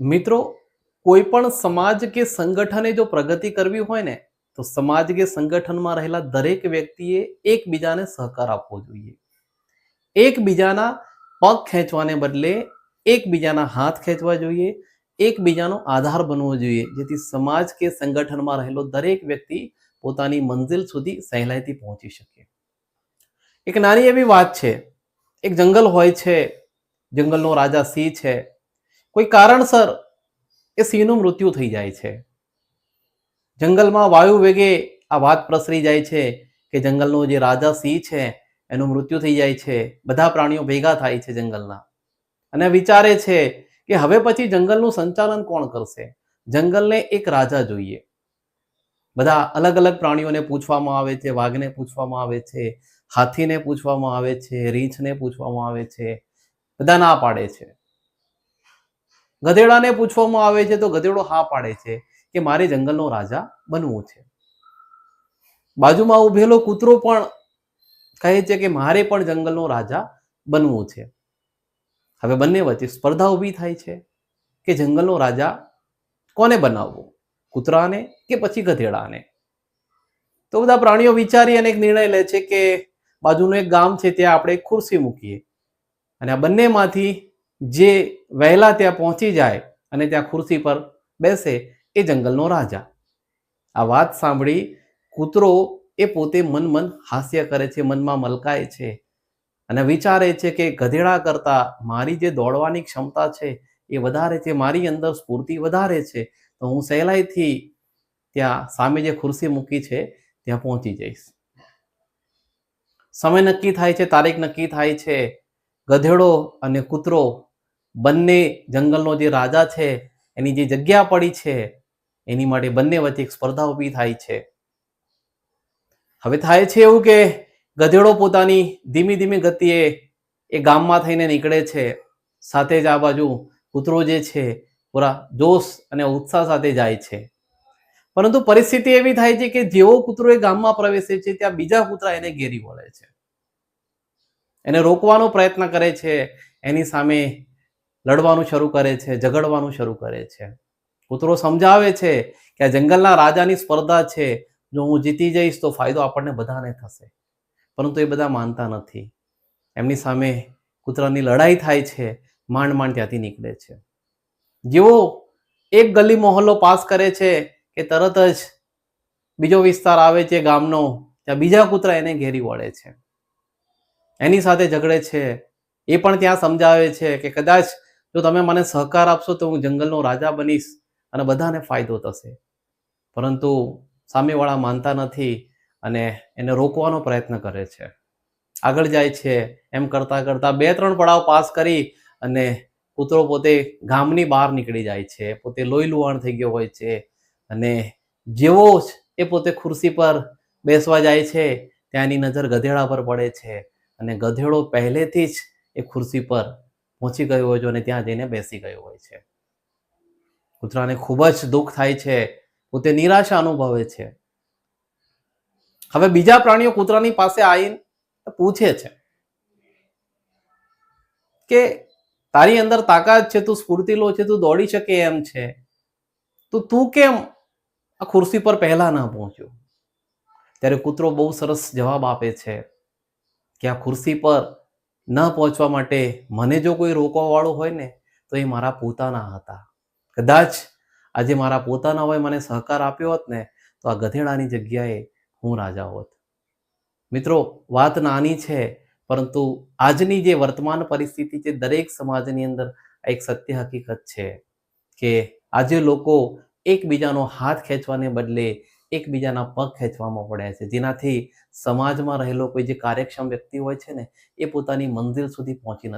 મિત્રો, કોઈ પણ સમાજ કે સંગઠને જો પ્રગતિ કરવી હોય ને, તો સમાજ કે સંગઠનમાં રહેલા દરેક વ્યક્તિએ એકબીજાને સહકાર આપવો જોઈએ. એકબીજાના પગ ખેંચવાને બદલે એકબીજાના હાથ ખેંચવા જોઈએ, એકબીજાનો આધાર બનવો જોઈએ, જેથી સમાજ કે સંગઠનમાં રહેલો દરેક વ્યક્તિ પોતાની મંજિલ સુધી સહેલાઈથી પહોંચી શકે. એક નાની એવી વાત છે. એક જંગલ હોય છે, જંગલનો રાજા સિંહ છે કોઈ કારણસર એ સિંહનું મૃત્યુ થઈ જાય છે. જંગલમાં વાયુ વેગે આ વાત પ્રસરી જાય છે કે જંગલનો જે રાજા સિંહ છે, એનું મૃત્યુ થઈ જાય છે. બધા પ્રાણીઓ ભેગા થાય છે જંગલના. અને વિચારે છે કે હવે પછી જંગલનું સંચાલન કોણ કરશે? જંગલને એક રાજા જોઈએ. બધા અલગ અલગ પ્રાણીઓને પૂછવામાં આવે છે, વાઘને પૂછવામાં આવે છે, હાથીને પૂછવામાં આવે છે, રીંછને પૂછવામાં આવે છે. બધા ના પાડે છે. ગધેડાને પૂછવામાં આવે છે, તો ગધેડો હા પાડે છે કે મારે જંગલનો રાજા બનવું છે. બાજુમાં ઉભેલો કૂતરો પણ કહે છે કે મારે પણ જંગલનો રાજા બનવું છે. હવે બંને વચ્ચે સ્પર્ધા ઊભી થાય છે કે જંગલનો રાજા કોને બનાવવો? કૂતરાને કે પછી ગધેડાને? તો બધા પ્રાણીઓ વિચારી અને એક નિર્ણય લે છે કે બાજુનું એક ગામ છે, ત્યાં આપણે ખુરશી મૂકીએ. અને આ બંનેમાંથી જે વહેલા ત્યાં પહોંચી જાય અને ત્યાં ખુરશી પર બેસે, એ જંગલનો રાજા. આ વાત સાંભળી કૂતરો એ પોતે મન મન હાસ્ય કરે છે, મનમાં મલકાય છે અને વિચારે છે કે ગધેડા કરતાં મારી જે દોડવાની ક્ષમતા છે એ વધારે છે, મારી અંદર સ્ફૂર્તિ વધારે છે, તો હું સહેલાઈથી ત્યાં સામે જે ખુરશી મૂકી છે, ત્યાં પહોંચી જઈશ. સમય નક્કી થાય છે, તારીખ નક્કી થાય છે. ગધેડો અને કૂતરો બંને જંગલનો જે રાજા છે, એની જે જગ્યા પડી છે, એની માટે બંને વચ્ચે એક સ્પર્ધા ઊભી થાય છે. હવે થાય છે એવું કે ગધેડો પોતાની ધીમી ધીમી ગતિએ એ ગામમાં થઈને નીકળે છે. સાથે જ આ બાજુ કૂતરો જે છે, પૂરા જોશ અને ઉત્સાહ સાથે જાય છે. પરંતુ પરિસ્થિતિ એવી થાય છે કે જેવો કૂતરો એ ગામમાં પ્રવેશે છે, ત્યાં બીજા કૂતરા એને ઘેરી વળે છે. એને રોકવાનો પ્રયત્ન કરે છે. એની સામે લડવાનું શરૂ કરે છે, ઝઘડવાનું શરૂ કરે છે. કૂતરો સમજાવે છે કે આ જંગલના રાજાની સ્પર્ધા છે. જો હું જીતી જઈશ તો ફાયદો આપણને બધાને થશે. પરંતુ એ બધા માનતા નથી. એમની સામે કૂતરાની લડાઈ થાય છે, માંડ માંડ ત્યાંથી નીકળે છે. જેવો એક ગલી મોહલ્લો પાસ કરે છે કે તરત જ બીજો વિસ્તાર આવે છે ગામનો, ત્યાં બીજા કૂતરા એને ઘેરી વળે છે. એની સાથે ઝઘડે છે. એ પણ ત્યાં સમજાવે છે કે કદાચ જો તમે મને સહકાર આપશો તો હું જંગલનો રાજા બનીશ અને બધાને ફાયદો થશે. પરંતુ સામેવાળા માનતા નથી અને એને રોકવાનો પ્રયત્ન કરે છે. આગળ જાય છે, એમ કરતાં કરતાં બે ત્રણ પડાવ પાસ કરી અને કૂતરો પોતે ગામની બહાર નીકળી જાય છે, પોતે લોહી લુહાણ થઈ ગયો હોય છે અને જેવો જ એ પોતે ખુરશી પર બેસવા જાય છે, ત્યાંની નજર ગધેડા પર પડે છે અને ગધેડો પહેલેથી જ એ ખુરશી પર પહોંચી ગયો હોય છે અને ત્યાં જઈને બેસી ગયો હોય છે. કૂતરાને ખૂબ જ દુઃખ થાય છે. પોતે નિરાશા અનુભવે છે. હવે બીજા પ્રાણીઓ કૂતરાની પાસે આવીને પૂછે છે કે, તારી અંદર તાકાત છે, તું સ્ફૂર્તિલો છે, તું દોડી શકે એમ છે. તો તું કેમ આ ખુરશી પર પહેલા ના પહોંચ્યો? ત્યારે કૂતરો બહુ સરસ જવાબ આપે છે કે, આ ખુરશી પર ન પહોંચવા માટે મને જો કોઈ રોકવાવાળું હોય ને, તો એ મારા પોતાના હતા. કદાચ આજે મારા પોતાના હોય મને સહકાર આપ્યો હોત ને, તો આ ગધેડાની જગ્યાએ હું રાજા હોત. મિત્રો, વાત નાની છે, પરંતુ આજની જે વર્તમાન પરિસ્થિતિ છે, દરેક સમાજની અંદર એક સત્ય હકીકત છે કે આજે લોકો એકબીજાનો હાથ ખેંચવાને બદલે એકબીજાના પગ ખેંચવામાં પડ્યા છે. જેનાથી સમાજમાં રહેલો કોઈ જે કાર્યક્ષમ વ્યક્તિ હોય છે ને, એ પોતાની મંજિલ સુધી પહોંચી નથી